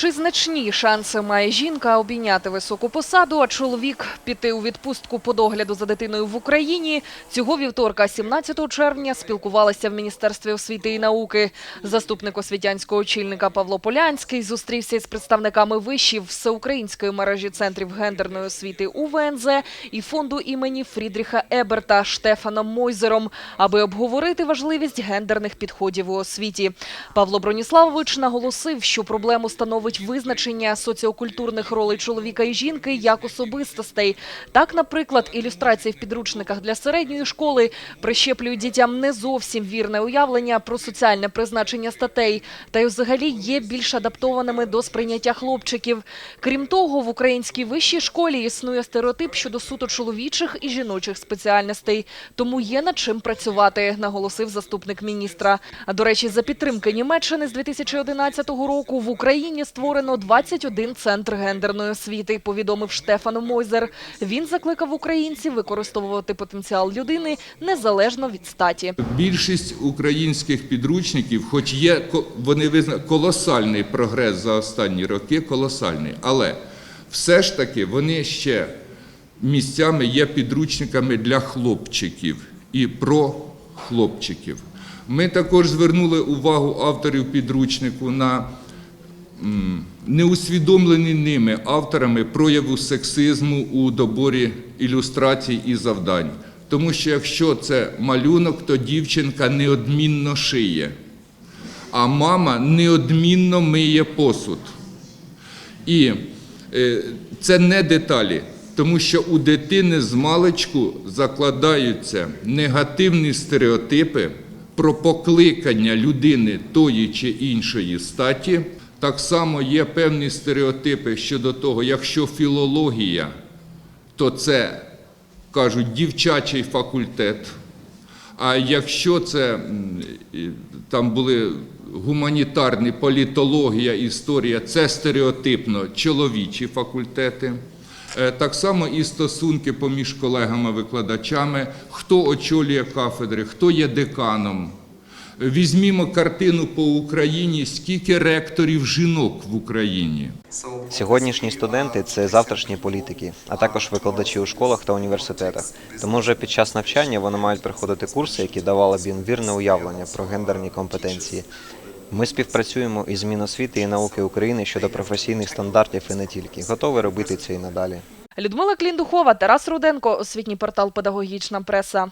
Чи значні шанси має жінка обійняти високу посаду, а чоловік піти у відпустку по догляду за дитиною в Україні? Цього вівторка, 17 червня, спілкувалися в Міністерстві освіти і науки. Заступник освітянського очільника Павло Полянський зустрівся із представниками вишів всеукраїнської мережі центрів гендерної освіти УВНЗ і фонду імені Фрідріха Еберта Штефаном Мойзером, аби обговорити важливість гендерних підходів у освіті. Павло Броніславович наголосив, що проблему становить визначення соціокультурних ролей чоловіка і жінки як особистостей. Так, наприклад, ілюстрації в підручниках для середньої школи прищеплюють дітям не зовсім вірне уявлення про соціальне призначення статей, та й взагалі є більш адаптованими до сприйняття хлопчиків. Крім того, в українській вищій школі існує стереотип щодо суто чоловічих і жіночих спеціальностей, тому є над чим працювати, наголосив заступник міністра. А до речі, за підтримки Німеччини з 2011 року в Україні створено 21 центр гендерної освіти, повідомив Штефан Мойзер. Він закликав українців використовувати потенціал людини незалежно від статі. Більшість українських підручників, хоч є вони визна колосальний прогрес за останні роки, колосальний, але все ж таки вони ще місцями є підручниками для хлопчиків і про хлопчиків. Ми також звернули увагу авторів підручнику на м, неусвідомлені ними авторами прояву сексизму у доборі ілюстрацій і завдань. Тому що якщо це малюнок, то дівчинка неодмінно шиє, а мама неодмінно миє посуд. І е, це не деталі, тому що у дитини з маличку закладаються негативні стереотипи про покликання людини тої чи іншої статі. Так само є певні стереотипи щодо того, якщо філологія, то це кажуть дівчачий факультет. А якщо це там були гуманітарні політологія, історія, це стереотипно чоловічі факультети. Е, Так само і стосунки поміж колегами-викладачами, хто очолює кафедри, хто є деканом. Візьмімо картину по Україні, скільки ректорів жінок в Україні. Сьогоднішні студенти це завтрашні політики, а також викладачі у школах та університетах. Тому вже під час навчання вони мають проходити курси, які давали б їм вірне уявлення про гендерні компетенції. Ми співпрацюємо із Міносвіти і науки України щодо професійних стандартів і не тільки. Готові робити це і надалі. Людмила Кліндухова, Тарас Руденко, освітній портал Педагогічна преса.